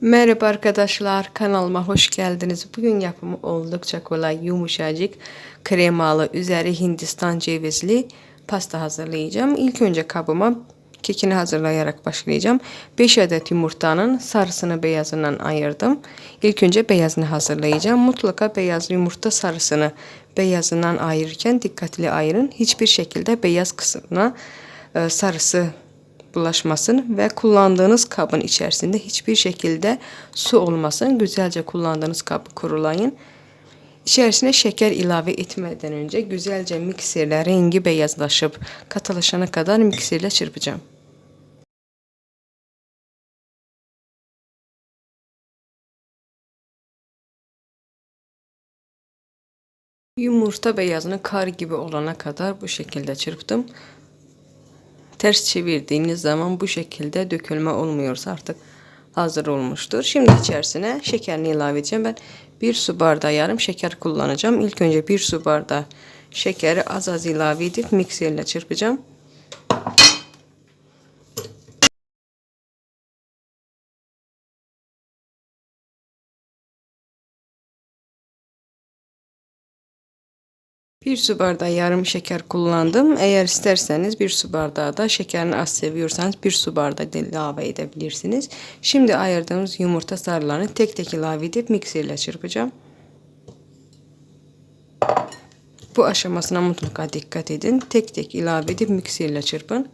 Merhaba arkadaşlar kanalıma hoş geldiniz. Bugün yapımı oldukça kolay yumuşacık kremalı üzeri Hindistan cevizli pasta hazırlayacağım. İlk önce kabıma kekini hazırlayarak başlayacağım. 5 adet yumurtanın sarısını beyazından ayırdım. İlk önce beyazını hazırlayacağım. Mutlaka beyaz yumurta sarısını beyazından ayırırken dikkatli ayırın. Hiçbir şekilde beyaz kısmına e, sarısı bulaşmasın ve kullandığınız kabın içerisinde hiçbir şekilde su olmasın. Güzelce kullandığınız kabı kurulayın. İçerisine şeker ilave etmeden önce güzelce mikserle rengi beyazlaşıp katılaşana kadar mikserle çırpacağım. Yumurta beyazını kar gibi olana kadar bu şekilde çırptım. Ters çevirdiğiniz zaman bu şekilde dökülme olmuyorsa artık hazır olmuştur. Şimdi içerisine şekerini ilave edeceğim. Ben bir su bardağı yarım şeker kullanacağım. İlk önce bir su bardağı şekeri az az ilave edip mikserle çırpacağım. Bir su bardağı yarım şeker kullandım. Eğer isterseniz bir su bardağı da şekerini az seviyorsanız bir su bardağı da ilave edebilirsiniz. Şimdi ayırdığımız yumurta sarılarını tek tek ilave edip mikserle çırpacağım. Bu aşamasına mutlaka dikkat edin. Tek tek ilave edip mikserle çırpın.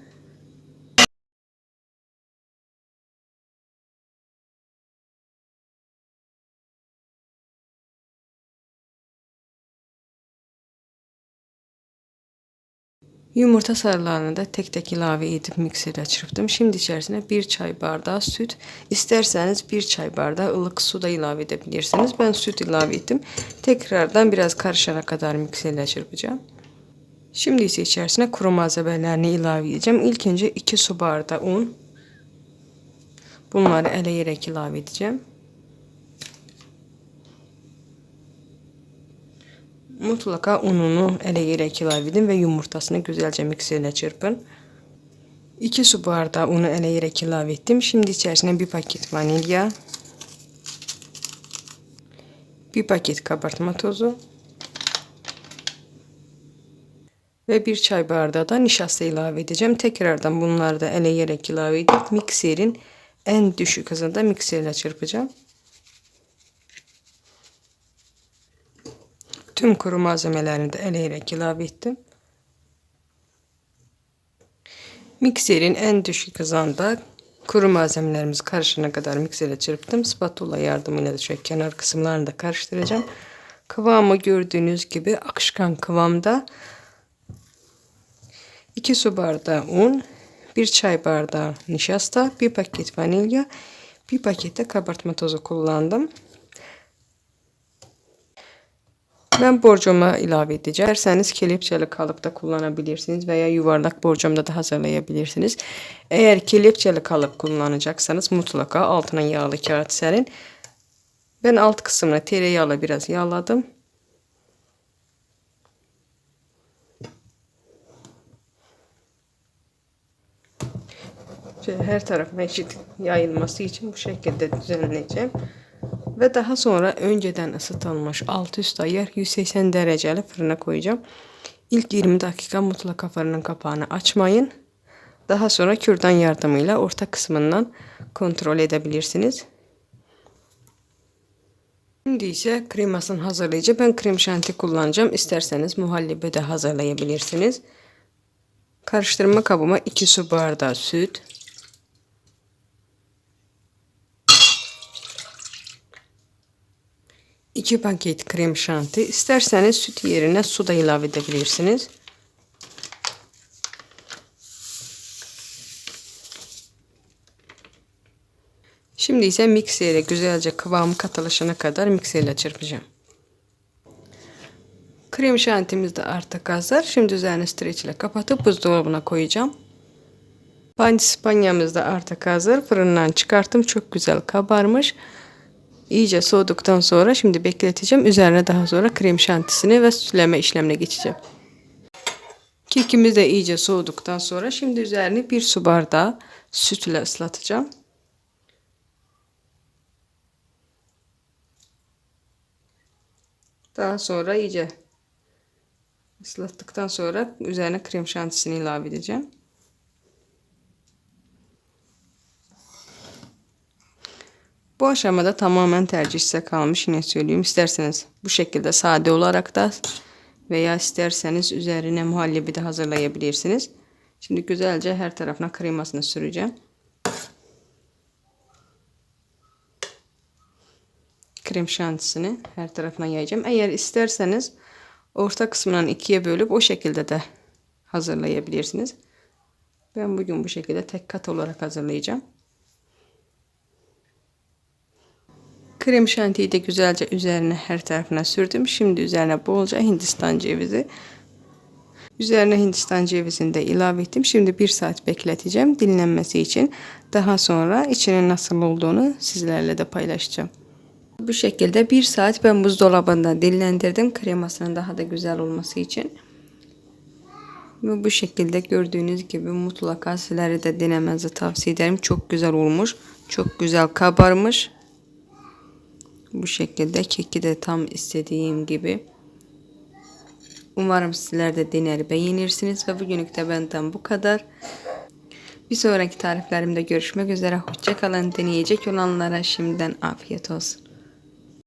Yumurta sarılarını da tek tek ilave edip mikserde çırptım. Şimdi içerisine bir çay bardağı süt. İsterseniz bir çay bardağı ılık su da ilave edebilirsiniz. Ben süt ilave ettim. Tekrardan biraz karışana kadar mikserle çırpacağım. Şimdi ise içerisine kuru malzemelerini ilave edeceğim. İlk önce 2 su bardağı un. Bunları eleyerek ilave edeceğim. Mutlaka ununu eleyerek ilave edin ve yumurtasını güzelce mikserle çırpın. 2 su bardağı unu eleyerek ilave ettim. Şimdi içerisine bir paket vanilya, bir paket kabartma tozu ve bir çay bardağı da nişasta ilave edeceğim. Tekrardan bunları da eleyerek ilave edip mikserin en düşük hızında mikserle çırpacağım. Tüm kuru malzemelerini de eleyerek ilave ettim. Mikserin en düşük hızında kuru malzemelerimiz karışana kadar miksere çırptım. Spatula yardımıyla da şöyle kenar kısımlarını da karıştıracağım. Kıvamı gördüğünüz gibi akışkan kıvamda 2 su bardağı un, 1 çay bardağı nişasta, 1 paket vanilya, 1 paket de kabartma tozu kullandım. Ben borcama ilave edeceğim. Derseniz kelepçeli kalıpta kullanabilirsiniz veya yuvarlak borcamda da hazırlayabilirsiniz. Eğer kelepçeli kalıp kullanacaksanız mutlaka altına yağlı kağıt serin. Ben alt kısmına tereyağla biraz yağladım. Her tarafına eşit yayılması için bu şekilde düzenleyeceğim. Ve daha sonra önceden ısıtılmış alt üst ayar 180 dereceli fırına koyacağım. İlk 20 dakika mutlaka fırının kapağını açmayın. Daha sonra kürdan yardımıyla orta kısmından kontrol edebilirsiniz. Şimdi ise kremasını hazırlayacağım. Ben krem şanti kullanacağım. İsterseniz muhallebi de hazırlayabilirsiniz. Karıştırma kabıma 2 su bardağı süt, 2 paket krem şanti. İsterseniz süt yerine su da ilave edebilirsiniz. Şimdi ise miksere güzelce kıvamı katılaşana kadar mikserle çırpacağım. Krem şantimiz de artık hazır. Şimdi üzerine streç ile kapatıp buzdolabına koyacağım. Pandispanyamız da artık hazır. Fırından çıkarttım. Çok güzel kabarmış iyice soğuduktan sonra şimdi bekleteceğim. Üzerine daha sonra krem şantisini ve süsleme işlemine geçeceğim. Kekimiz de iyice soğuduktan sonra şimdi üzerine bir su bardağı sütle ıslatacağım. Daha sonra iyice ıslattıktan sonra üzerine krem şantisini ilave edeceğim. Bu aşamada tamamen tercih size kalmış. Yine söyleyeyim. İsterseniz bu şekilde sade olarak da veya isterseniz üzerine muhallebi de hazırlayabilirsiniz. Şimdi güzelce her tarafına kremasını süreceğim. Krem şantisini her tarafına yayacağım. Eğer isterseniz orta kısmından ikiye bölüp o şekilde de hazırlayabilirsiniz. Ben bugün bu şekilde tek kat olarak hazırlayacağım. Krem şantiyi de güzelce üzerine her tarafına sürdüm. Şimdi üzerine bolca hindistan cevizi. Üzerine hindistan cevizini de ilave ettim. Şimdi bir saat bekleteceğim dinlenmesi için. Daha sonra içinin nasıl olduğunu sizlerle de paylaşacağım. Bu şekilde bir saat ben buzdolabında dinlendirdim. Kremasının daha da güzel olması için. Ve bu şekilde gördüğünüz gibi mutlaka sizlere de denemenizi tavsiye ederim. Çok güzel olmuş. Çok güzel kabarmış. Bu şekilde keki de tam istediğim gibi. Umarım sizler de dener beğenirsiniz ve bugünlük de benden bu kadar. Bir sonraki tariflerimde görüşmek üzere. Hoşçakalın. Deneyecek olanlara şimdiden afiyet olsun.